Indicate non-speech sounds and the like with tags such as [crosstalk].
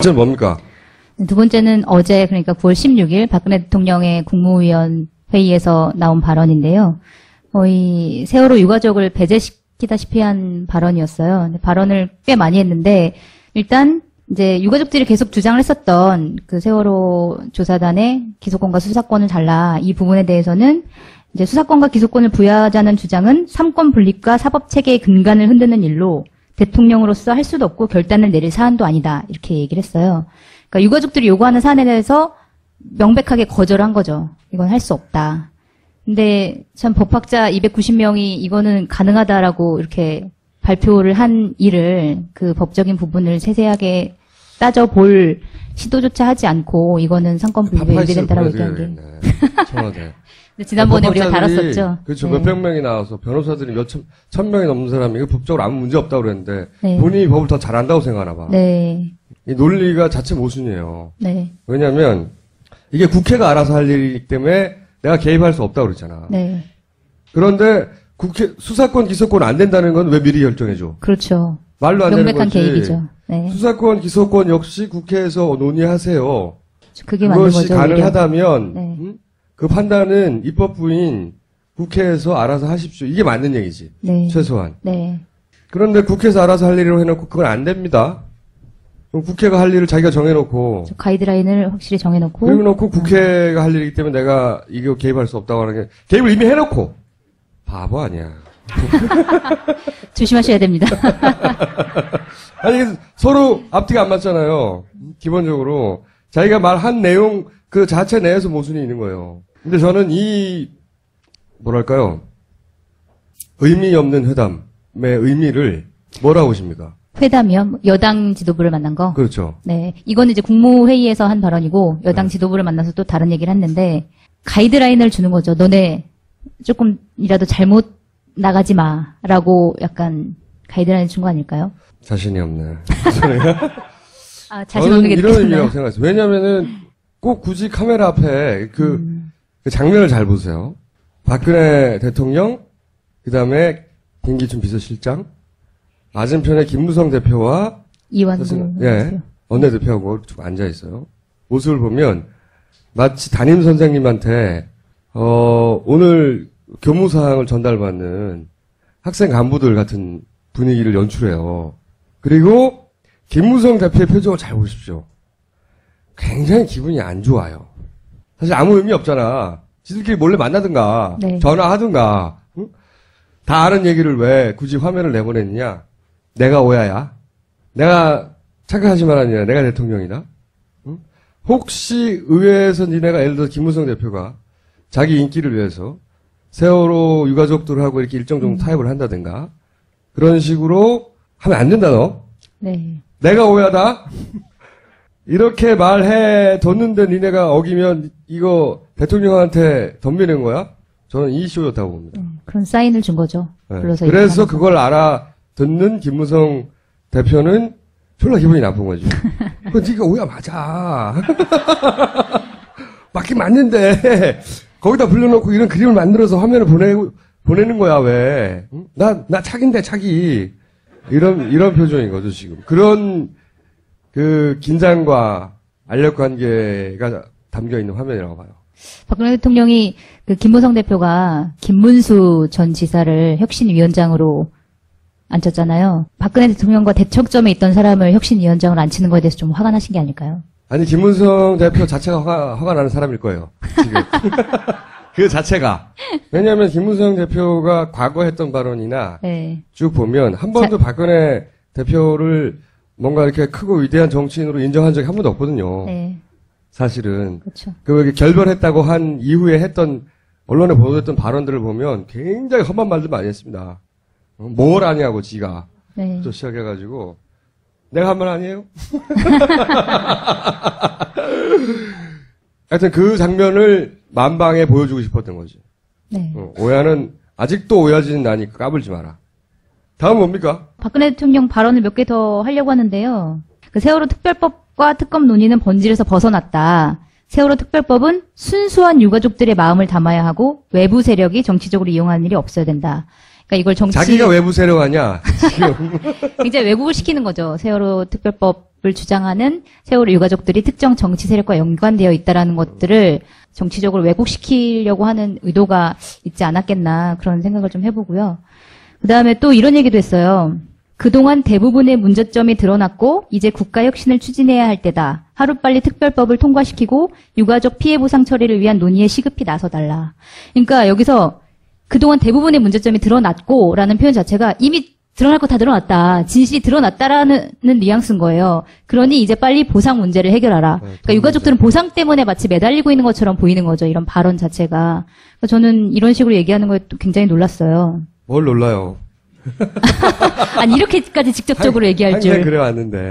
이제 뭡니까? 두 번째는 어제 그러니까 9월 16일 박근혜 대통령의 국무위원 회의에서 나온 발언인데요. 거의 세월호 유가족을 배제시키다시피 한 발언이었어요. 발언을 꽤 많이 했는데 일단 이제 유가족들이 계속 주장을 했었던 그 세월호 조사단의 기소권과 수사권을 달라 이 부분에 대해서는 이제 수사권과 기소권을 부여하자는 주장은 삼권 분립과 사법 체계의 근간을 흔드는 일로 대통령으로서 할 수도 없고 결단을 내릴 사안도 아니다 이렇게 얘기를 했어요. 그러니까 유가족들이 요구하는 사안에 대해서 명백하게 거절한 거죠. 이건 할 수 없다. 근데 참 법학자 290명이 이거는 가능하다라고 이렇게 발표를 한 일을 그 법적인 부분을 세세하게 따져볼 시도조차 하지 않고 이거는 상권 분립에 유리된다라고 얘기한 게. 청와대. [laughs] 근데 지난번에 우리가 다뤘었죠. 그렇죠. 네. 몇백 명이 나와서 변호사들이 몇 천, 천 명이 넘는 사람이 이거 법적으로 아무 문제 없다고 그랬는데 네. 본인이 법을 더 잘한다고 생각하나 봐. 네, 이 논리가 자체 모순이에요. 네, 왜냐하면 이게 국회가 알아서 할 일이기 때문에 내가 개입할 수 없다고 그랬잖아. 네, 그런데 국회 수사권 기소권 안 된다는 건 왜 미리 결정해 줘? 그렇죠. 말로 안 되는 명백한 거지. 개입이죠. 네, 수사권 기소권 역시 국회에서 논의하세요. 그게 맞는 그것이 거죠. 가능하다면 오히려. 네. 음? 그 판단은 입법부인 국회에서 알아서 하십시오. 이게 맞는 얘기지. 네, 최소한. 네, 그런데 국회에서 알아서 할 일을 해놓고 그건 안 됩니다. 그럼 국회가 할 일을 자기가 정해놓고 저 가이드라인을 확실히 정해놓고 그리고 놓고 국회가 할 일이기 때문에 내가 이거 개입할 수 없다고 하는 게 개입을 이미 해놓고 바보 아니야. [laughs] 조심하셔야 됩니다. [laughs] 아니 서로 앞뒤가 안 맞잖아요. 기본적으로 자기가 말한 내용 그 자체 내에서 모순이 있는 거예요. 근데 저는 이 뭐랄까요 의미 없는 회담의 의미를 뭐라고 보십니까? 회담이요? 여당 지도부를 만난 거? 그렇죠. 네. 이거는 이제 국무회의에서 한 발언이고, 여당 네. 지도부를 만나서 또 다른 얘기를 했는데, 가이드라인을 주는 거죠. 너네 조금이라도 잘못 나가지 마. 라고 약간 가이드라인 준 거 아닐까요? 자신이 없네. [laughs] 아, 자신 없는 게 이런? 의미라고 생각했어요. 왜냐면은 꼭 굳이 카메라 앞에 그, 음. 그 장면을 잘 보세요. 박근혜 대통령, 그 다음에 김기춘 비서실장, 맞은편에 김무성 대표와 이완구. 예, 원내대표하고 쭉 앉아 있어요. 모습을 보면 마치 담임 선생님한테, 어, 오늘 교무 사항을 전달받는 학생 간부들 같은 분위기를 연출해요. 그리고 김무성 대표의 표정을 잘 보십시오. 굉장히 기분이 안 좋아요. 사실 아무 의미 없잖아. 지들끼리 몰래 만나든가, 네. 전화하든가, 응? 다 아는 얘기를 왜 굳이 화면을 내보냈느냐? 내가 오야야. 내가 착각하지 말아니냐. 내가 대통령이다. 응? 혹시 의회에서 니네가 예를 들어 김무성 대표가 자기 인기를 위해서 세월호 유가족들하고 이렇게 일정 정도 타협을 한다든가 그런 식으로 하면 안 된다 너. 네. 내가 오야다. 이렇게 말해 뒀는데 니네가 어기면 이거 대통령한테 덤비는 거야? 저는 이 쇼였다고 봅니다. 네. 그런 사인을 준 거죠. 네. 그래서. 그걸 알아 듣는 김무성 대표는 졸라 기분이 나쁜 거지. 그 네가 오야 맞아. [laughs] 맞긴 맞는데 거기다 불려놓고 이런 그림을 만들어서 화면을 보내고 보내는 거야 왜? 응? 나, 나 착인데 착이. 이런, 이런 표정인 거죠, 지금. 그런, 그, 긴장과 알력 관계가 담겨 있는 화면이라고 봐요. 박근혜 대통령이 그 김무성 대표가 김문수 전 지사를 혁신위원장으로 앉혔잖아요. 박근혜 대통령과 대척점에 있던 사람을 혁신위원장으로 앉히는 거에 대해서 좀 화가 나신 게 아닐까요? 아니, 김문성 대표 자체가 화가, 화가 나는 사람일 거예요. 지금. [laughs] 그 자체가. 왜냐하면 김문성 대표가 과거 했던 발언이나 네. 쭉 보면 한 번도 박근혜 대표를 뭔가 이렇게 크고 위대한 정치인으로 인정한 적이 한 번도 없거든요. 네. 사실은. 그렇죠. 그 이렇게 결별했다고 한 이후에 했던 언론에 보도됐던 발언들을 보면 굉장히 험한 말들 많이 했습니다. 어, 뭘 아냐고 지가 네. 또 시작해가지고 내가 한 말 아니에요? [laughs] 하여튼 그 장면을 만방에 보여주고 싶었던 거지. 네. 어, 오야는 아직도 오야지는 나니까 까불지 마라. 다음 뭡니까? 박근혜 대통령 발언을 몇 개 더 하려고 하는데요. 그 세월호 특별법과 특검 논의는 본질에서 벗어났다. 세월호 특별법은 순수한 유가족들의 마음을 담아야 하고 외부 세력이 정치적으로 이용하는 일이 없어야 된다. 그러니까 이걸 정치 자기가 외부 세력? 지금. [laughs] 굉장히 왜곡을 시키는 거죠. 세월호 특별법 을 주장하는 세월호 유가족들이 특정 정치 세력과 연관되어 있다라는 것들을 정치적으로 왜곡시키려고 하는 의도가 있지 않았겠나 그런 생각을 좀 해보고요. 그 다음에 또 이런 얘기도 했어요. 그동안 대부분의 문제점이 드러났고 이제 국가 혁신을 추진해야 할 때다. 하루빨리 특별법을 통과시키고 유가족 피해 보상 처리를 위한 논의에 시급히 나서달라. 그러니까 여기서 그동안 대부분의 문제점이 드러났고라는 표현 자체가 이미 드러날 거 다 드러났다. 진실이 드러났다라는 뉘앙스인 거예요. 그러니 이제 빨리 보상 문제를 해결하라. 그러니까 유가족들은 보상 때문에 마치 매달리고 있는 것처럼 보이는 거죠. 이런 발언 자체가. 그래서 저는 이런 식으로 얘기하는 거에 또 굉장히 놀랐어요. 뭘 놀라요. [laughs] 아니 이렇게까지 직접적으로 얘기할 항상 줄. 그래 왔는데.